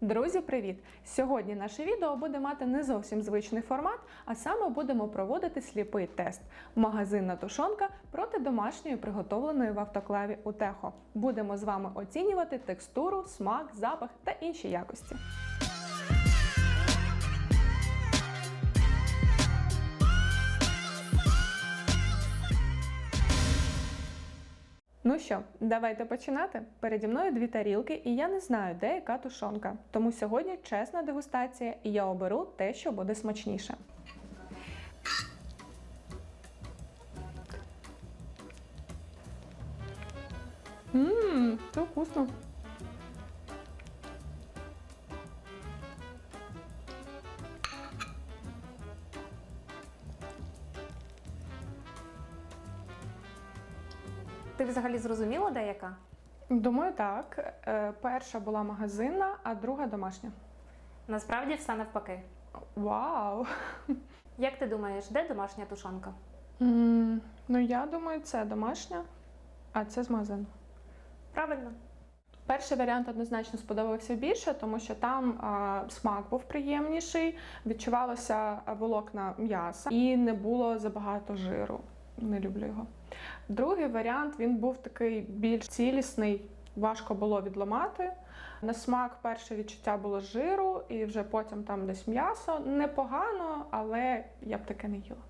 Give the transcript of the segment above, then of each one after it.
Друзі, привіт! Сьогодні наше відео буде мати не зовсім звичний формат, а саме будемо проводити сліпий тест. Магазинна тушонка проти домашньої приготовленої в автоклаві Утехо. Будемо з вами оцінювати текстуру, смак, запах та інші якості. Ну що, давайте починати. Переді мною дві тарілки, і я не знаю, де яка тушонка. Тому сьогодні чесна дегустація, і я оберу те, що буде смачніше. Ммм, це вкусно. Ти взагалі зрозуміла, де яка? Думаю, так. Е, Перша була магазинна, а друга домашня. Насправді все навпаки. Вау! Як ти думаєш, де домашня тушонка? М, Ну, я думаю, це домашня, а це з магазину. Правильно. Перший варіант однозначно сподобався більше, тому що там а, смак був приємніший, відчувалося волокна м'яса і не було забагато жиру. Не люблю його. Другий варіант він був такий більш цілісний, важко було відламати. На смак перше відчуття було жиру, і вже потім там десь м'ясо. Непогано, але я б таке не їла.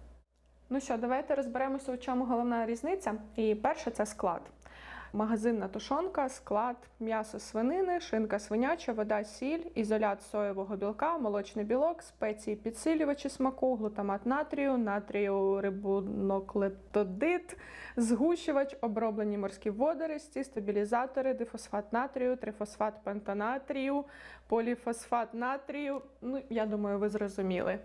Ну що, давайте розберемося, у чому головна різниця. І перше це склад. Магазинна тушонка, склад, м'ясо свинини, шинка свиняча, вода, сіль, ізолят соєвого білка, молочний білок, спеції підсилювачі смаку, глутамат натрію, натрію рибуноклептодит, згущувач, оброблені морські водорості, стабілізатори, дифосфат натрію, трифосфат пентанатрію, поліфосфат натрію. Ну, я думаю, ви зрозуміли.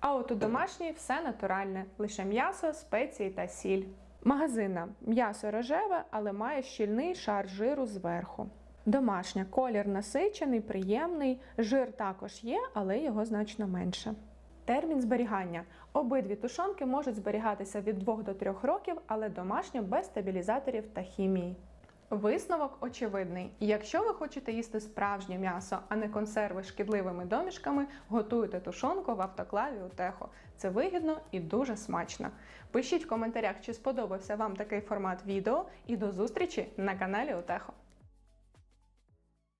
А от у домашній все натуральне, лише м'ясо, спеції та сіль. Магазинна м'ясо рожеве, але має щільний шар жиру зверху. Домашня колір насичений, приємний. Жир також є, але його значно менше. Термін зберігання. Обидві тушонки можуть зберігатися від 2 до 3 років, але домашня без стабілізаторів та хімії. Висновок очевидний. Якщо ви хочете їсти справжнє м'ясо, а не консерви шкідливими домішками, готуйте тушонку в автоклаві Утехо. Це вигідно і дуже смачно. Пишіть в коментарях, чи сподобався вам такий формат відео, і до зустрічі на каналі Утехо.